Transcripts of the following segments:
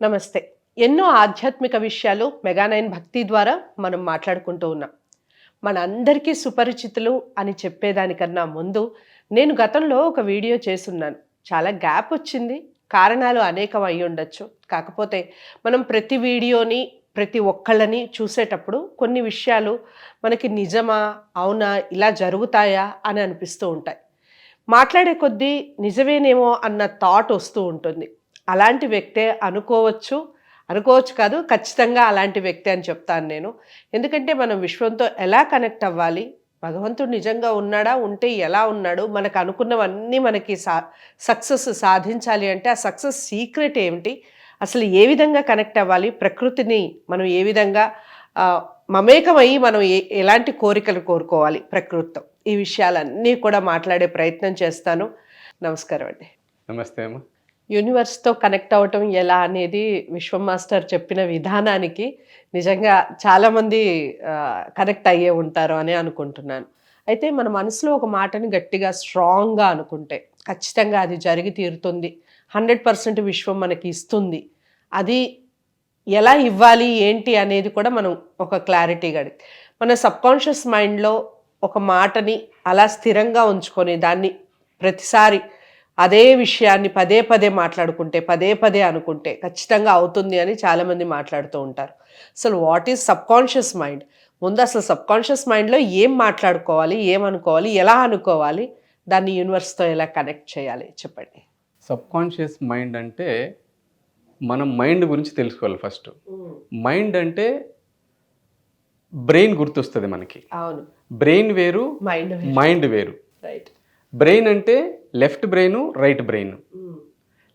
నమస్తే. ఎన్నో ఆధ్యాత్మిక విషయాలు మెగానైన్ భక్తి ద్వారా మనం మాట్లాడుకుంటూ ఉన్నాం. మన అందరికీ సుపరిచితులు అని చెప్పేదానికన్నా ముందు నేను గతంలో ఒక వీడియో చేసున్నాను చాలా గ్యాప్ వచ్చింది. కారణాలు అనేకం అయి ఉండొచ్చు. కాకపోతే మనం ప్రతి వీడియోని ప్రతి ఒక్కళ్ళని చూసేటప్పుడు కొన్ని విషయాలు మనకి నిజమా అవునా ఇలా జరుగుతాయా అని అనిపిస్తూ ఉంటాయి. మాట్లాడే కొద్దీ నిజమేనేమో అన్న థాట్ వస్తూ ఉంటుంది. అలాంటి వ్యక్తే అనుకోవచ్చు. అనుకోవచ్చు కాదు ఖచ్చితంగా అలాంటి వ్యక్తి అని చెప్తాను నేను. ఎందుకంటే మనం విశ్వంతో ఎలా కనెక్ట్ అవ్వాలి? భగవంతుడు నిజంగా ఉన్నాడా? ఉంటే ఎలా ఉన్నాడు? మనకు అనుకున్నవన్నీ మనకి సా సక్సెస్ సాధించాలి అంటే ఆ సక్సెస్ సీక్రెట్ ఏమిటి? అసలు ఏ విధంగా కనెక్ట్ అవ్వాలి? ప్రకృతిని మనం ఏ విధంగా మమేకమై మమేకమయ్యి మనం ఏ ఎలాంటి కోరికలు కోరుకోవాలి ప్రకృతితో? ఈ విషయాలన్నీ కూడా మాట్లాడే ప్రయత్నం చేస్తాను. నమస్కారం అండి. నమస్తే అమ్మ. యూనివర్స్తో కనెక్ట్ అవ్వటం ఎలా అనేది విశ్వం మాస్టర్ చెప్పిన విధానానికి నిజంగా చాలామంది కనెక్ట్ అయ్యే ఉంటారు అని అనుకుంటున్నాను. అయితే మన మనసులో ఒక మాటని గట్టిగా స్ట్రాంగ్గా అనుకుంటే ఖచ్చితంగా అది జరిగి తీరుతుంది. హండ్రెడ్ పర్సెంట్ విశ్వం మనకి ఇస్తుంది. అది ఎలా ఇవ్వాలి ఏంటి అనేది కూడా మనం ఒక క్లారిటీగా మన సబ్కాన్షియస్ మైండ్లో ఒక మాటని అలా స్థిరంగా ఉంచుకొని దాన్ని ప్రతిసారి అదే విషయాన్ని పదే పదే మాట్లాడుకుంటే పదే పదే అనుకుంటే ఖచ్చితంగా అవుతుంది అని చాలామంది మాట్లాడుతూ ఉంటారు. అసలు వాట్ ఈజ్ సబ్కాన్షియస్ మైండ్? ముందు అసలు సబ్కాన్షియస్ మైండ్లో ఏం మాట్లాడుకోవాలి ఏం అనుకోవాలి ఎలా అనుకోవాలి దాన్ని యూనివర్స్తో ఎలా కనెక్ట్ చేయాలి? చెప్పండి. సబ్కాన్షియస్ మైండ్ అంటే మనం మైండ్ గురించి తెలుసుకోవాలి ఫస్ట్. మైండ్ అంటే బ్రెయిన్ గుర్తొస్తుంది మనకి. అవును. బ్రెయిన్ వేరు మైండ్ మైండ్ వేరు. రైట్. బ్రెయిన్ అంటే left brain right brain.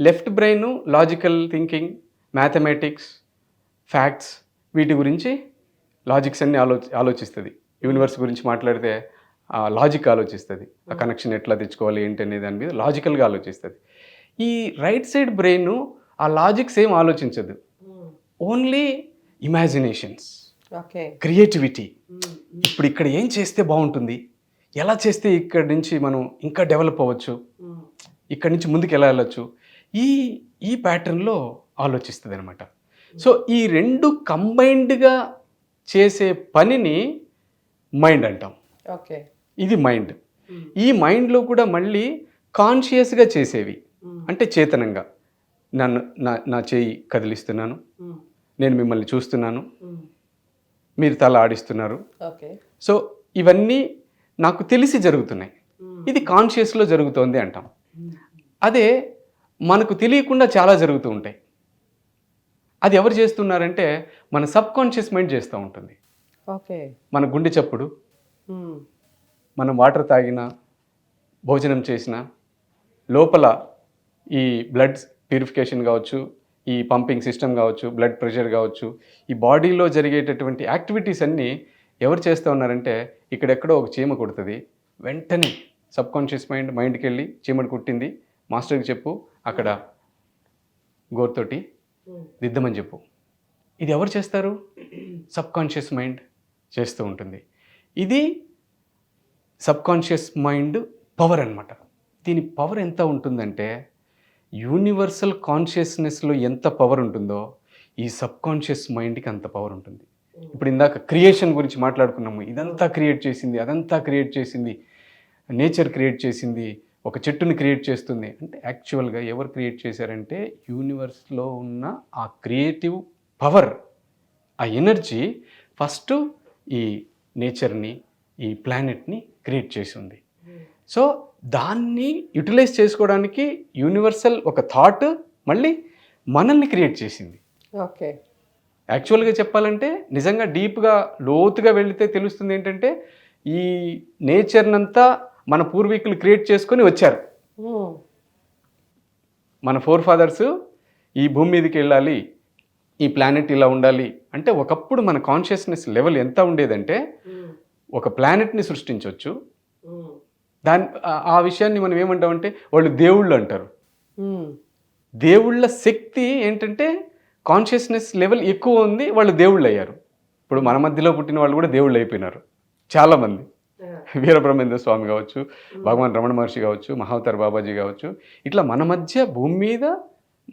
Left brain logical thinking mathematics facts వీటి గురించి లాజిక్స్ అన్ని ఆలో ఆలోచిస్తుంది. యూనివర్స్ గురించి మాట్లాడితే లాజిక్ ఆలోచిస్తుంది. ఆ కనెక్షన్ ఎట్లా తెచ్చుకోవాలి ఏంటి అనే దాని మీద లాజికల్గా ఆలోచిస్తుంది. ఈ రైట్ సైడ్ బ్రెయిన్ ఆ లాజిక్స్ ఏం ఆలోచించదు. Only imaginations. క్రియేటివిటీ. ఇప్పుడు ఇక్కడ ఏం చేస్తే బాగుంటుంది? ఎలా చేస్తే ఇక్కడి నుంచి మనం ఇంకా డెవలప్ అవ్వచ్చు? ఇక్కడి నుంచి ముందుకు ఎలా వెళ్ళొచ్చు? ఈ ఈ ప్యాటర్న్లో ఆలోచిస్తుంది అనమాట సో ఈ రెండు కంబైన్డ్గా చేసే పనిని మైండ్ అంటాం. ఓకే. ఇది మైండ్. ఈ మైండ్లో కూడా మళ్ళీ కాన్షియస్గా చేసేవి. అంటే చేతనంగా. నన్ను నా నా చేయి కదిలిస్తున్నాను. నేను మిమ్మల్ని చూస్తున్నాను. మీరు తల ఆడిస్తున్నారు. ఓకే. సో ఇవన్నీ నాకు తెలిసి జరుగుతున్నాయి. ఇది కాన్షియస్లో జరుగుతోంది అంటాం. అదే మనకు తెలియకుండా చాలా జరుగుతూ ఉంటాయి. అది ఎవరు చేస్తున్నారంటే మన సబ్ కాన్షియస్ మైండ్ చేస్తూ ఉంటుంది. ఓకే. మన గుండె చప్పుడు మనం వాటర్ తాగినా భోజనం చేసినా లోపల ఈ బ్లడ్ ప్యూరిఫికేషన్ కావచ్చు ఈ పంపింగ్ సిస్టమ్ కావచ్చు బ్లడ్ ప్రెషర్ కావచ్చు ఈ బాడీలో జరిగేటటువంటి యాక్టివిటీస్ అన్నీ ఎవరు చేస్తూ ఉన్నారంటే ఇక్కడెక్కడో ఒక చీమ కుడుతుంది. వెంటనే సబ్ కాన్షియస్ మైండ్ మైండ్కి వెళ్ళి చీమడు కుట్టింది. మాస్టర్కి చెప్పు అక్కడ గోరుతోటి దిద్దమని చెప్పు. ఇది ఎవరు చేస్తారు? సబ్ కాన్షియస్ మైండ్ చేస్తూ ఉంటుంది. ఇది సబ్కాన్షియస్ మైండ్ పవర్ అన్నమాట. దీని పవర్ ఎంత ఉంటుందంటే యూనివర్సల్ కాన్షియస్నెస్లో ఎంత పవర్ ఉంటుందో ఈ సబ్కాన్షియస్ మైండ్కి అంత పవర్ ఉంటుంది. ఇప్పుడు ఇందాక క్రియేషన్ గురించి మాట్లాడుకున్నాము. ఇదంతా క్రియేట్ చేసింది అదంతా క్రియేట్ చేసింది. నేచర్ క్రియేట్ చేసింది ఒక చెట్టుని క్రియేట్ చేస్తుంది. అంటే యాక్చువల్గా ఎవరు క్రియేట్ చేశారంటే యూనివర్స్లో ఉన్న ఆ క్రియేటివ్ పవర్ ఆ ఎనర్జీ ఫస్ట్ ఈ నేచర్ని ఈ ప్లానెట్ని క్రియేట్ చేసి ఉంది సో దాన్ని యూటిలైజ్ చేసుకోవడానికి యూనివర్సల్ ఒక థాట్ మళ్ళీ మనల్ని క్రియేట్ చేసింది. ఓకే యాక్చువల్గా చెప్పాలంటే నిజంగా డీప్గా లోతుగా వెళితే తెలుస్తుంది ఏంటంటే ఈ నేచర్నంతా మన పూర్వీకులు క్రియేట్ చేసుకొని వచ్చారు. మన ఫోర్ ఫాదర్స్ ఈ భూమి మీదకి వెళ్ళాలి ఈ ప్లానెట్ ఇలా ఉండాలి అంటే ఒకప్పుడు మన కాన్షియస్నెస్ లెవెల్ ఎంత ఉండేదంటే ఒక ప్లానెట్ని సృష్టించవచ్చు దాని ఆ- ఆ విషయాన్ని మనం ఏమంటామంటే వాళ్ళు దేవుళ్ళు అంటారు. దేవుళ్ళ శక్తి ఏంటంటే కాన్షియస్నెస్ లెవెల్ ఎక్కువ ఉంది వాళ్ళు దేవుళ్ళు అయ్యారు ఇప్పుడు మన మధ్యలో పుట్టిన వాళ్ళు కూడా దేవుళ్ళు అయిపోయినారు చాలామంది వీరబ్రహ్మేంద్ర స్వామి కావచ్చు భగవాన్ రమణ మహర్షి కావచ్చు మహావతార్ బాబాజీ కావచ్చు ఇట్లా మన మధ్య భూమి మీద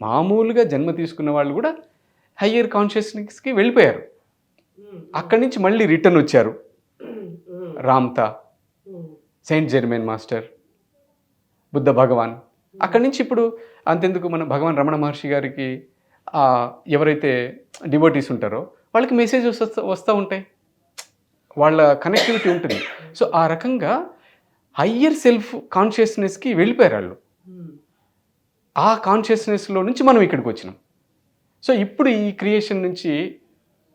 మామూలుగా జన్మ తీసుకున్న వాళ్ళు కూడా హయ్యర్ కాన్షియస్నెస్కి వెళ్ళిపోయారు. అక్కడి నుంచి మళ్ళీ రిటర్న్ వచ్చారు. Ramtha Saint Germain master Buddha Bhagavan. అక్కడి నుంచి ఇప్పుడు అంతెందుకు మన భగవాన్ రమణ మహర్షి గారికి ఎవరైతే డివోటీస్ ఉంటారో వాళ్ళకి మెసేజ్ వస్తూ వస్తూ ఉంటాయి. వాళ్ళ కనెక్టివిటీ ఉంటుంది. సో ఆ రకంగా హయ్యర్ సెల్ఫ్ కాన్షియస్నెస్కి వెళ్ళిపోయారు వాళ్ళు. ఆ కాన్షియస్నెస్లో నుంచి మనం ఇక్కడికి వచ్చినాం. సో ఇప్పుడు ఈ క్రియేషన్ నుంచి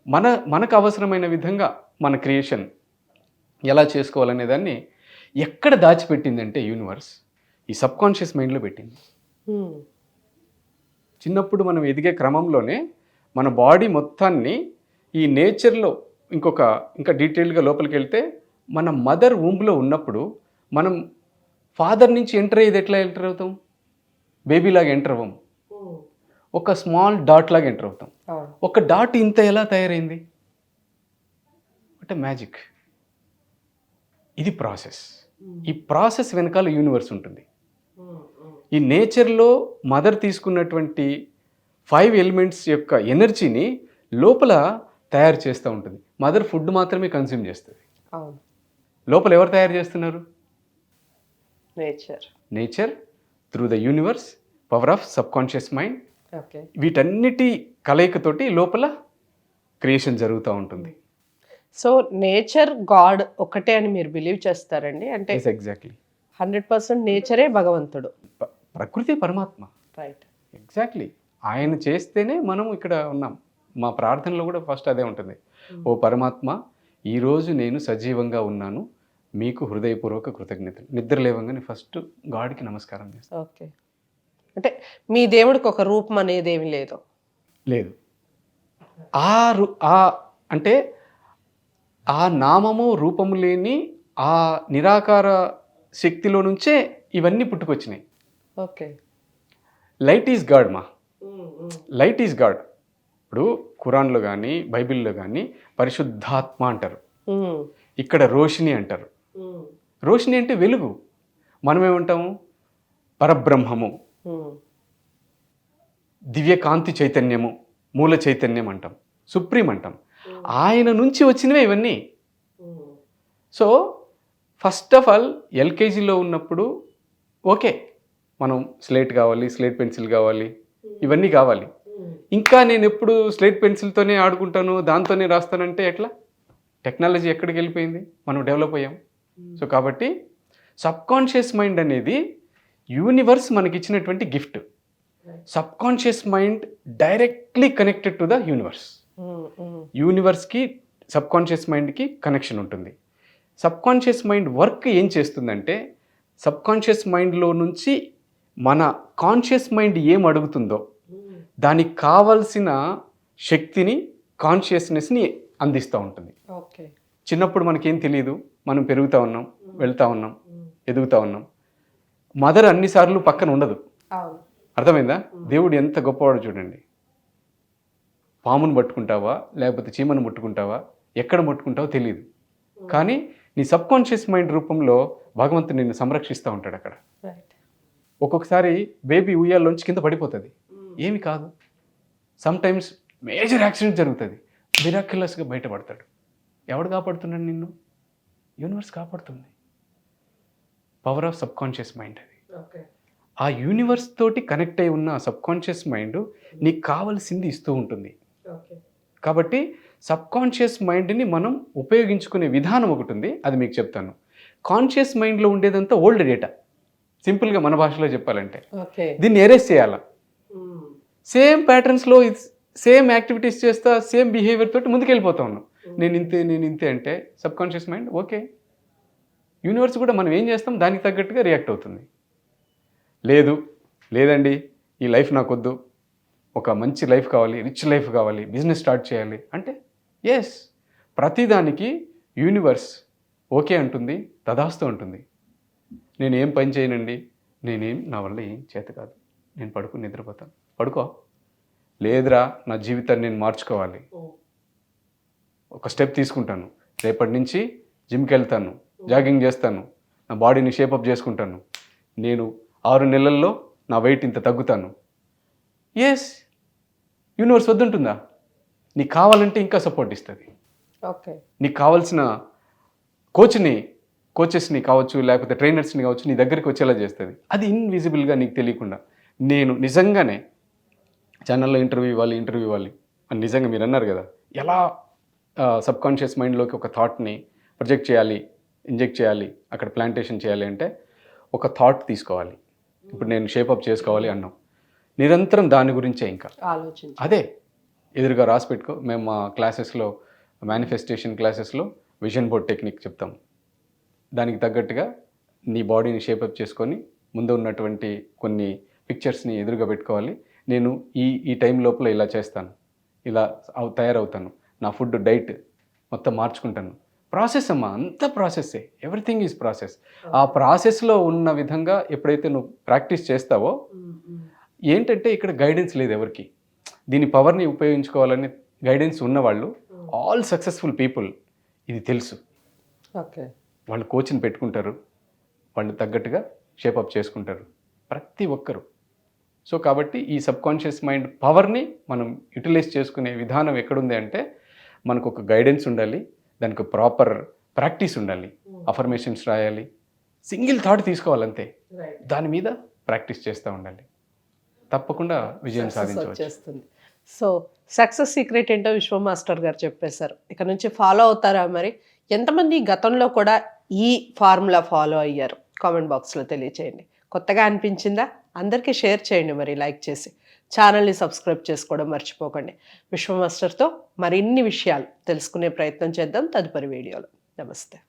మన మనకు అవసరమైన విధంగా మన క్రియేషన్ ఎలా చేసుకోవాలనే దాన్ని ఎక్కడ దాచిపెట్టిందంటే యూనివర్స్ ఈ సబ్ కాన్షియస్ మైండ్లో పెట్టింది. Hmm. చిన్నప్పుడు మనం ఎదిగే క్రమంలోనే మన బాడీ మొత్తాన్ని ఈ నేచర్లో ఇంకొక ఇంకా డీటెయిల్గా లోపలికి వెళ్తే మన మదర్ ఊంబ్లో ఉన్నప్పుడు మనం ఫాదర్ నుంచి ఎంటర్ అయ్యేది ఎట్లా ఎంటర్ అవుతాం? బేబీలాగా ఎంటర్ అవ్వం. ఒక స్మాల్ డాట్ లాగా ఎంటర్ అవుతాం. ఒక డాట్ ఇంత ఎలా తయారైంది? అంటే మ్యాజిక్ ఇది ప్రాసెస్. ఈ ప్రాసెస్ వెనకాల యూనివర్స్ ఉంటుంది. ఈ నేచర్లో మదర్ తీసుకున్నటువంటి ఫైవ్ ఎలిమెంట్స్ యొక్క ఎనర్జీని లోపల తయారు చేస్తూ ఉంటుంది. మదర్ ఫుడ్ మాత్రమే కన్స్యూమ్ చేస్తుంది. అవును. లోపల ఎవరు తయారు చేస్తున్నారు? Nature. Nature through the universe power of subconscious mind వీటన్నిటి కలయికతోటి లోపల క్రియేషన్ జరుగుతూ ఉంటుంది. సో నేచర్ గాడ్ ఒకటే అని మీరు బిలీవ్ చేస్తారండి? అంటే ఎగ్జాక్ట్లీ హండ్రెడ్ పర్సెంట్ నేచరే భగవంతుడు. ప్రకృతి పరమాత్మ. రైట్ ఎగ్జాక్ట్లీ ఆయన చేస్తేనే మనం ఇక్కడ ఉన్నాం. మా ప్రార్థనలో కూడా ఫస్ట్ అదే ఉంటుంది. ఓ పరమాత్మ ఈరోజు నేను సజీవంగా ఉన్నాను. మీకు హృదయపూర్వక కృతజ్ఞతలు. నిద్ర లేవంగానే ఫస్ట్ గాడ్కి నమస్కారం చేస్తాను ఓకే అంటే మీ దేవుడికి ఒక రూపం అనేది ఏమి లేదు. లేదు. ఆ రు ఆ అంటే ఆ నామము రూపము లేని ఆ నిరాకార శక్తిలో నుంచే ఇవన్నీ పుట్టుకొచ్చినాయి. ఓకే. లైట్ ఈజ్ గాడ్ మా. లైట్ ఈజ్ గాడ్ ఇప్పుడు ఖురాన్లో కానీ బైబిల్లో కానీ పరిశుద్ధాత్మ అంటారు. ఇక్కడ రోషిని అంటారు. రోషిని అంటే వెలుగు. మనం ఏమంటాము పరబ్రహ్మము దివ్య కాంతి చైతన్యము మూల చైతన్యం అంటాం. సుప్రీం అంటాం. ఆయన నుంచి వచ్చినవే ఇవన్నీ. సో ఫస్ట్ ఆఫ్ ఆల్ ఎల్కేజీలో ఉన్నప్పుడు ఓకే. మనం స్లేట్ కావాలి స్లేట్ పెన్సిల్ కావాలి ఇవన్నీ కావాలి. ఇంకా నేను ఎప్పుడు స్లేట్ పెన్సిల్తోనే ఆడుకుంటాను దాంతోనే రాస్తానంటే ఎట్లా? టెక్నాలజీ ఎక్కడికి వెళ్ళిపోయింది? మనం డెవలప్ అయ్యాం. సో కాబట్టి సబ్ కాన్షియస్ మైండ్ అనేది యూనివర్స్ మనకి ఇచ్చినటువంటి gift. Subconscious mind directly connected to the universe. యూనివర్స్కి subconscious మైండ్కి కనెక్షన్ ఉంటుంది. సబ్ కాన్షియస్ మైండ్ వర్క్ ఏం చేస్తుందంటే సబ్ కాన్షియస్ మైండ్లో నుంచి మన కాన్షియస్ మైండ్ ఏం అడుగుతుందో దానికి కావలసిన శక్తిని కాన్షియస్నెస్ని అందిస్తూ ఉంటుంది. చిన్నప్పుడు మనకేం తెలియదు మనం పెరుగుతూ ఉన్నాం వెళ్తూ ఉన్నాం ఎదుగుతూ ఉన్నాం. మదర్ అన్నిసార్లు పక్కన ఉండదు. అర్థమైందా? దేవుడు ఎంత గొప్పవాడు చూడండి. పామును పట్టుకుంటావా లేకపోతే చీమను ముట్టుకుంటావా ఎక్కడ ముట్టుకుంటావో తెలియదు కానీ నీ సబ్ కాన్షియస్ మైండ్ రూపంలో భగవంతుడు నిన్ను సంరక్షిస్తూ ఉంటాడు అక్కడ. రైట్ ఒక్కొక్కసారి బేబీ ఉయ్యాల్లోంచి కింద పడిపోతుంది. ఏమి కాదు. సమ్ టైమ్స్ మేజర్ యాక్సిడెంట్ జరుగుతుంది. మిరాక్యులస్గా బయటపడతాడు. ఎవడు కాపాడుతున్నాడు నిన్ను? యూనివర్స్ కాపాడుతుంది. Power of subconscious mind అది ఆ యూనివర్స్ తోటి కనెక్ట్ అయి ఉన్న సబ్ కాన్షియస్ మైండ్ నీకు కావాల్సింది ఇస్తూ ఉంటుంది. కాబట్టి సబ్ కాన్షియస్ మైండ్ని మనం ఉపయోగించుకునే విధానం ఒకటి ఉంది. అది మీకు చెప్తాను. కాన్షియస్ మైండ్లో ఉండేదంతా ఓల్డ్ డేటా సింపుల్గా మన భాషలో చెప్పాలంటే. దీన్ని ఎరేస్ చేయాలా? సేమ్ ప్యాటర్న్స్లో సేమ్ యాక్టివిటీస్ చేస్తా సేమ్ బిహేవియర్ తోటి ముందుకెళ్ళిపోతా ఉన్నాం. నేను ఇంతే నేను ఇంతే అంటే subconscious mind okay universe కూడా మనం ఏం చేస్తాం? దానికి తగ్గట్టుగా రియాక్ట్ అవుతుంది. లేదు లేదండి ఈ లైఫ్ నాకొద్దు. ఒక మంచి లైఫ్ కావాలి రిచ్ లైఫ్ కావాలి బిజినెస్ స్టార్ట్ చేయాలి అంటే ఎస్ ప్రతిదానికి యూనివర్స్ ఓకే అంటుంది తదాస్తు ఉంటుంది నేను ఏం పని చేయనండి. నేనేం నా వల్ల ఏం చేత కాదు. నేను పడుకుని నిద్రపోతాను. పడుకో. లేదురా నా జీవితాన్ని నేను మార్చుకోవాలి. ఒక స్టెప్ తీసుకుంటాను. రేపటి నుంచి జిమ్కి వెళ్తాను జాగింగ్ చేస్తాను. నా బాడీని షేపప్ చేసుకుంటాను. నేను ఆరు నెలల్లో నా వెయిట్ ఇంత తగ్గుతాను. Yes universe వద్దుంటుందా? నీకు కావాలంటే ఇంకా సపోర్ట్ ఇస్తుంది. ఓకే. నీకు కావాల్సిన కోచ్ని కోచెస్ని కావచ్చు లేకపోతే ట్రైనర్స్ని కావచ్చు నీ దగ్గరికి వచ్చేలా చేస్తుంది. అది ఇన్విజిబుల్గా నీకు తెలియకుండా. నేను నిజంగానే ఛానల్లో ఇంటర్వ్యూ ఇవ్వాలి ఇంటర్వ్యూ ఇవ్వాలి అని నిజంగా మీరు అన్నారు కదా. ఎలా సబ్ కాన్షియస్ మైండ్లోకి ఒక థాట్ని ప్రొజెక్ట్ చేయాలి ఇంజెక్ట్ చేయాలి అక్కడ ప్లాంటేషన్ చేయాలి అంటే ఒక థాట్ తీసుకోవాలి. ఇప్పుడు నేను షేపప్ చేసుకోవాలి అన్నాం. నిరంతరం దాని గురించే ఇంకా. అదే ఎదురుగా రాసి పెట్టుకో. మేము మా క్లాసెస్లో మేనిఫెస్టేషన్ క్లాసెస్లో విజన్ బోర్డ్ టెక్నిక్ చెప్తాం. దానికి తగ్గట్టుగా నీ బాడీని షేపప్ చేసుకొని ముందు ఉన్నటువంటి కొన్ని పిక్చర్స్ని ఎదురుగా పెట్టుకోవాలి. నేను ఈ ఈ టైం లోపల ఇలా చేస్తాను. ఇలా తయారవుతాను. నా ఫుడ్ డైట్ మొత్తం మార్చుకుంటాను. ప్రాసెస్ అమ్మా అంత ప్రాసెస్సే. ఎవ్రీథింగ్ ఈజ్ ప్రాసెస్ ఆ ప్రాసెస్లో ఉన్న విధంగా ఎప్పుడైతే నువ్వు ప్రాక్టీస్ చేస్తావో ఏంటంటే ఇక్కడ గైడెన్స్ లేదు ఎవరికి. దీని పవర్ని ఉపయోగించుకోవాలని గైడెన్స్ ఉన్నవాళ్ళు ఆల్ సక్సెస్ఫుల్ పీపుల్ ఇది తెలుసు. ఓకే. వాళ్ళు కోచ్ని పెట్టుకుంటారు. వాళ్ళు తగ్గట్టుగా షేపప్ చేసుకుంటారు. ప్రతి ఒక్కరు. సో కాబట్టి ఈ సబ్ కాన్షియస్ మైండ్ పవర్ని మనం యూటిలైజ్ చేసుకునే విధానం ఎక్కడుంది అంటే మనకు ఒక గైడెన్స్ ఉండాలి. దానికి ప్రాపర్ ప్రాక్టీస్ ఉండాలి. అఫర్మేషన్స్ రాయాలి. సింగిల్ థాట్ తీసుకోవాలంతే. దాని మీద ప్రాక్టీస్ చేస్తూ ఉండాలి. తప్పకుండా విజయం సాధించవచ్చు. సో సక్సెస్ సీక్రెట్ ఏంటో విశ్వ మాస్టర్ గారు చెప్పేశారు. ఇక నుంచి ఫాలో అవుతారా మరి? ఎంతమంది గతంలో కూడా ఈ ఫార్ములా ఫాలో అయ్యారు. కామెంట్ బాక్స్లో తెలియచేయండి. కొత్తగా అనిపించిందా? అందరికీ షేర్ చేయండి మరి లైక్ చేసి. ఛానల్ని సబ్స్క్రైబ్ చేసుకోవడం మర్చిపోకండి. విశ్వమాస్టర్తో మరిన్ని విషయాలు తెలుసుకునే ప్రయత్నం చేద్దాం. తదుపరి వీడియోలో. నమస్తే.